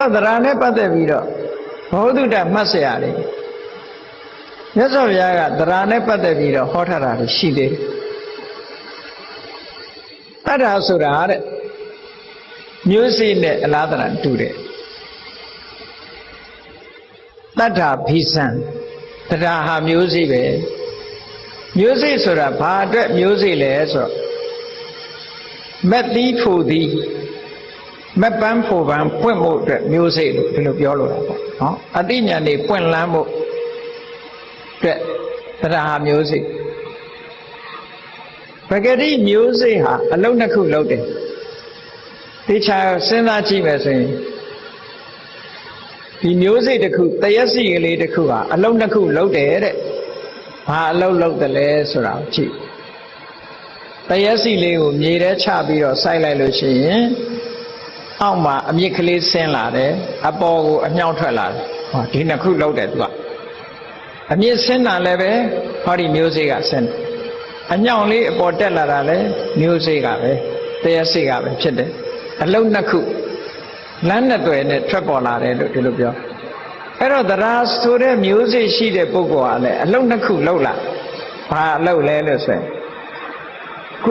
သရနဲ့ပတ်သက်ပြီးတော့ဘောဓုတမှတ်เสียရတယ်မြတ်စွာဘုရားကသရနဲ့ပတ်သက်ပြီးတော့ဟောထားတာရှိသေးတယ်တတ္ထာဆိုတာတဲ့မျိုးစိနဲ့အလားတရတူတယ်တတ္ထာဘိဇံတတ္ထာဟာမျိုးစိပဲမျိုးစိဆိုတာဘာအတွက်မျိုးစိလဲဆိုတော့မက်သီးဖို့သည် မက်ပန်းဖို့ပန်းပွင့်ဖို့အတွက်မျိုးစိလို့ဒီလိုပြောလို့တာပေါ့နော်အတိညာနေပွင့်လန်းဖို့အတွက်တတ္ထာဟာမျိုးစိပဂတိမျိုးစိဟာအလုံးနှစ်ခုလုံးတယ်တေချာစဉ်းစားကြည့်မယ်ဆိုရင်ဒီမျိုးစိတစ်ခုတရက်စီကလေးတစ်ခုဟာအလုံးနှစ်ခုလုံးတယ်တဲ့ဘာအလုံးလုံးတယ်လဲဆိုတာကိုကြည့်တရက်စီလေးကိုမြေထဲချပြီးတော့စိုက်လိုက်လို့ရှိရင် အောက်မှာအမြင့်ကလေးဆင်းလာတယ်အပေါ်ကိုအမြောက်ထွက်လာတယ်ဟောဒီနှစ်ခုလုံးတယ်သူကအမြင့်ဆင်းတာလည်းပဲဟောဒီမျိုးစိကဆင်းတယ်အညောင်လေးအပေါ်တက်လာတာလည်းမျိုးစိကပဲတရားစိကပဲဖြစ်တယ်အလုံးနှစ်ခုလမ်းနဲ့တွေ့နဲ့ထွက်ပေါ်လာတယ်လို့ဒီလိုပြောအဲ့တော့တရားဆိုတဲ့မျိုးစိရှိတဲ့ပုဂ္ဂိုလ်ကလည်းအလုံးနှစ်ခုလှုပ်လာဘာအလုပ်လဲလို့ဆိုရင်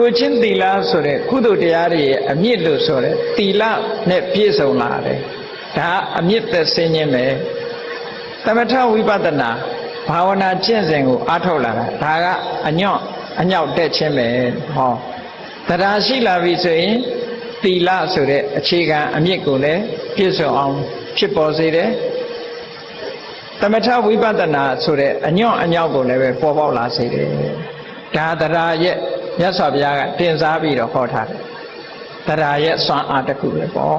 ကိုချင်းသီလဆိုတဲ့ကုသိုလ်တရားတွေရဲ့အမြင့်လို့ဆိုတဲ့သီလနဲ့ပြည့်စုံလာတယ်ဒါအမြင့်သက်စင်းခြင်းပဲသမထဝိပဿနာဘာဝနာကျင့်စဉ်ကိုအားထုတ်လာတာဒါကအညော့အညောက်တက်ခြင်းပဲဟောတရားရှိလာပြီဆိုရင်သီလဆိုတဲ့အခြေခံအမြင့်ကိုလည်းပြည့်စုံအောင်ဖြစ်ပေါ်စေတယ်သမထဝိပဿနာဆိုတဲ့အညော့အညောက်ကိုလည်းပဲပေါ်ပေါက်လာစေတယ်ဒါတရားရဲ့ မြတ်စွာဘုရားကတင်စားပြီးတော့ဟောထားတယ်တရားရဲ့စွမ်းအားတစ်ခုပဲပေါ့